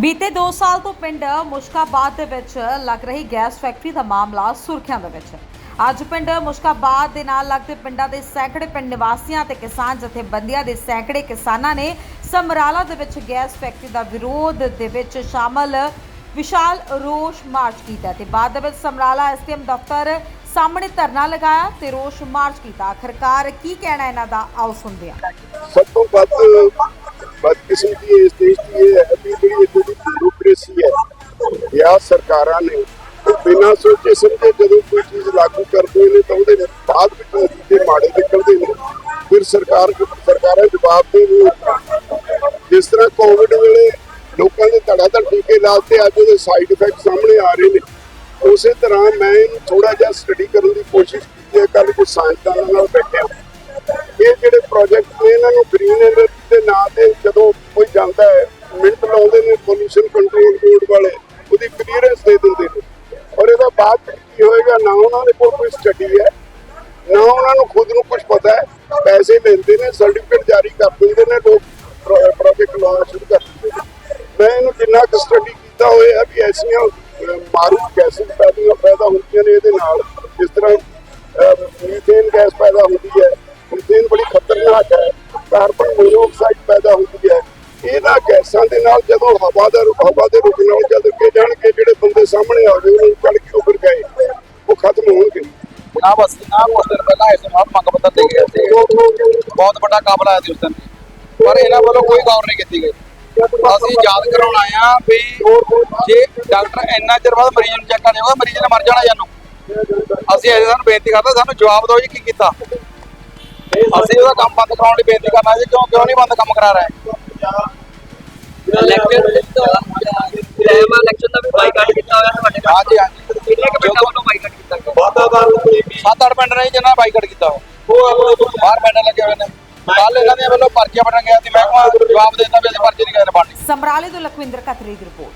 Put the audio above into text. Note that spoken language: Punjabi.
ਬੀਤੇ 2 ਸਾਲ ਤੋਂ ਪਿੰਡ ਮੁਸ਼ਕਾਬਾਦ ਦੇ ਵਿੱਚ ਲੱਗ ਰਹੀ ਗੈਸ ਫੈਕਟਰੀ ਦਾ ਮਾਮਲਾ ਸੁਰਖੀਆਂ ਦੇ ਵਿੱਚ। ਅੱਜ ਪਿੰਡ ਮੁਸ਼ਕਾਬਾਦ ਦੇ ਨਾਲ ਲੱਗਦੇ ਪਿੰਡਾਂ ਦੇ ਸੈਂਕੜੇ ਪਿੰਡ ਨਿਵਾਸੀਆਂ ਤੇ ਕਿਸਾਨ ਜਥੇਬੰਦੀਆਂ ਦੇ ਸੈਂਕੜੇ ਕਿਸਾਨਾਂ ਨੇ ਸਮਰਾਲਾ ਦੇ ਵਿੱਚ ਗੈਸ ਫੈਕਟਰੀ ਦਾ ਵਿਰੋਧ ਦੇ ਵਿੱਚ ਸ਼ਾਮਲ ਵਿਸ਼ਾਲ ਰੋਸ਼ ਮਾਰਚ ਕੀਤਾ ਤੇ ਬਾਅਦ ਦੇ ਵਿੱਚ ਸਮਰਾਲਾ ਐਸਟੀਐਮ ਦਫ਼ਤਰ ਸਾਹਮਣੇ ਧਰਨਾ ਲਗਾਇਆ ਤੇ ਰੋਸ਼ ਮਾਰਚ ਕੀਤਾ। ਆਖਰਕਾਰ ਕੀ ਕਹਿਣਾ ਇਹਨਾਂ ਦਾ? ਆਓ ਸੁਣਦੇ ਹਾਂ। ਸਭ ਤੋਂ ਵੱਧ ਬਦਕਿਸਮਤੀ ਇਸ ਦੇਸ਼ ਦੀ ਇਹ ਹੈ ਵੀ ਜਿਹੜੀ ਜਾਂ ਸਰਕਾਰਾਂ ਨੇ। ਬਿਨਾਂ ਸੋਚੇ ਸਮਝੇ ਜਦੋਂ ਕੋਈ ਚੀਜ਼ ਲਾਗੂ ਕਰਦੇ ਨੇ ਤਾਂ ਉਹਦੇ ਬਾਅਦ ਵਿੱਚ ਨਤੀਜੇ ਮਾੜੇ ਨਿਕਲਦੇ ਨੇ। ਫਿਰ ਸਰਕਾਰ ਸਰਕਾਰਾਂ ਜਵਾਬ ਦੇ ਨਹੀਂ ਜਿਸ ਤਰ੍ਹਾਂ ਕੋਵਿਡ ਵੇਲੇ ਲੋਕਾਂ ਦੇ ਧੜਾ ਧੜ ਟੀਕੇ ਲਾਤੇ ਅੱਜ ਉਹਦੇ ਸਾਈਡ ਇਫੈਕਟ ਸਾਹਮਣੇ ਆ ਰਹੇ ਨੇ। ਉਸੇ ਤਰ੍ਹਾਂ ਮੈਂ ਇਹਨੂੰ ਥੋੜਾ ਜਿਹਾ ਸਟੱਡੀ ਕਰਨ ਦੀ ਕੋਸ਼ਿਸ਼ ਕੀਤੀ ਹੈ ਕੱਲ ਕੁਝ ਸਾਇੰਸਦਾਨਾਂ ਨਾਲ ਬੈਠਿਆ ਇਹ ਜਿਹੜੇ ਪ੍ਰੋਜੈਕਟ ਨੇ, ਇਹਨਾਂ ਨੂੰ ਗ੍ਰੀਨ ਐਨਰਜੀ ਦੇ ਨਾਂ ਤੇ ਜਦੋਂ ਕੋਈ ਜਾਂਦਾ ਹੈ, ਮਿੰਟ ਲਾਉਂਦੇ ਨੇ ਪੋਲੂਸ਼ਨ ਕੰਟਰੋਲ ਬੋਰਡ ਵਾਲੇ। ਉਹਦੀ ਕਲੀਅਰੈਂਸ ਦੇ ਦਿੰਦੇ ਨੇ। ਔਰ ਇਹਦਾ ਬਾਅਦ ਕੀ ਹੋਏਗਾ, ਨਾ ਉਹਨਾਂ ਦੇ ਕੋਲ ਕੋਈ ਸਟੱਡੀ ਹੈ, ਨਾ ਉਹਨਾਂ ਨੂੰ ਖੁਦ ਨੂੰ ਕੁਝ ਪਤਾ ਹੈ। ਪੈਸੇ ਲੈਂਦੇ ਨੇ ਸਰਟੀਫਿਕੇਟ ਜਾਰੀ ਕਰ ਦਿੰਦੇ ਨੇ, ਲੋਕ ਪ੍ਰੋਜੈਕਟ ਲਾਉਣਾ ਸ਼ੁਰੂ ਕਰ ਦਿੰਦੇ ਨੇ। ਮੈਂ ਇਹਨੂੰ ਜਿੰਨਾ ਕੁ ਸਟੱਡੀ ਕੀਤਾ ਹੋਇਆ ਵੀ ਐਸੀਆਂ ਮਾਰੂ ਗੈਸਿਸ ਪੈਦਾ ਪੈਦਾ ਹੁੰਦੀਆਂ ਨੇ ਇਹਦੇ ਨਾਲ। ਜਿਸ ਤਰ੍ਹਾਂ ਮੀਥੇਨ ਗੈਸ ਪੈਦਾ ਹੁੰਦੀ ਹੈ। ਮੀਥੇਨ ਬੜੀ ਖਤਰਨਾਕ ਹੈ। ਕਾਰਬਨ ਮੋਨੋਆਕਸਾਈਡ ਪੈਦਾ ਹੁੰਦੀ ਹੈ। ਇਹਨਾਂ ਗੈਸਾਂ ਦੇ ਨਾਲ ਜਦੋਂ ਹਵਾ ਦਾ ਹਵਾ ਦੇ ਰੁਕ ਨਾਲ ਜਦ ਅੱਗੇ ਜਾਣਗੇ ਸਾਹਮਣੇ ਆ ਗਏ ਉਹਨਾਂ ਨੂੰ ਚੜ ਕੇ ਉੱਪਰ ਗਏ ਉਹ ਖਤਮ ਹੋਣਗੇ ਜਨਾਬ ਅਸੀਂ ਨਾ ਕੁਝ ਦਿਨ ਪਹਿਲਾਂ ਇਸ ਨਾਲ ਮੰਗ ਪੱਤਰ ਦੇ ਗਏ ਸੀ। ਬਹੁਤ ਵੱਡਾ ਕਾਬਲ ਆਇਆ ਸੀ ਉਸ ਦਿਨ। ਪਰ ਇਹਨਾਂ ਵੱਲੋਂ ਕੋਈ ਗੌਰ ਨਹੀਂ ਕੀਤੀ ਗਈ। ਅਸੀਂ ਯਾਦ ਕਰਾਉਣ ਆਏ ਆ ਵੀ ਜੇ ਡਾਕਟਰ ਇੰਨਾ ਚਿਰ ਬਾਅਦ ਮਰੀਜ਼ ਨੂੰ ਚੈੱਕ ਕਰਨੇ ਹੋਗਾ ਮਰੀਜ਼ ਨੇ ਮਰ ਜਾਣਾ ਜਾਨੂੰ ਅਸੀਂ ਇਹ ਸਾਨੂੰ ਬੇਨਤੀ ਕਰਦੇ ਸਾਨੂੰ ਜਵਾਬ ਦਿਓ ਜੀ ਕੀ ਕੀਤਾ। ਅਸੀਂ ਉਹਦਾ ਕੰਮ ਬੰਦ ਕਰਾਉਣ ਦੀ ਬੇਨਤੀ ਕਰਨਾ ਜੀ ਕਿਉਂ ਕਿਉਂ ਨਹੀਂ ਬੰਦ ਕੰਮ ਕਰਾ ਰਹੇ? ਇਲੈਕਸ਼ਨ ਦੇ ਪ੍ਰੈਮਾ ਇਲੈਕਸ਼ਨ ਦਾ ਵੀ ਬਾਈਕਾਟ ਕੀਤਾ ਹੋਇਆ ਤੁਹਾਡੇ ਨਾਲ ਹਾਂਜੀ ਹਾਂਜੀ। ਕਿੰਨੇ ਕੁ ਪਿੰਡਾਂ ਵੱਲੋਂ ਬਾਈਕਾਟ ਕੀਤਾ ਗਿਆ ਸੱਤ ਅੱਠ ਪਿੰਡ ਨੇ ਜੀ ਜਿਨ੍ਹਾਂ ਬਾਈਕਾਟ ਕੀਤਾ ਹੋਇਆ ਬਾਹਰ ਪਿੰਡ ਲੱਗੇ ਹੋਏ ਨੇ। ਕੱਲ ਇਹਨਾਂ ਦੇ ਵੱਲੋਂ ਪਰਚੀਆਂ ਬਣ ਗਿਆ ਸੀ। ਮਹਿਕਮਾ ਜਵਾਬ ਦੇ ਦਿੱਤਾ ਵੀ ਅਸੀਂ ਪਰਚੀ ਨਹੀਂ ਕਿਸੇ ਨੇ ਬਣਨੀ ਸਮਰਾਲੇ ਤੋਂ ਲਖਵਿੰਦਰ ਕਤਰੇ ਦੀ ਰਿਪੋਰਟ।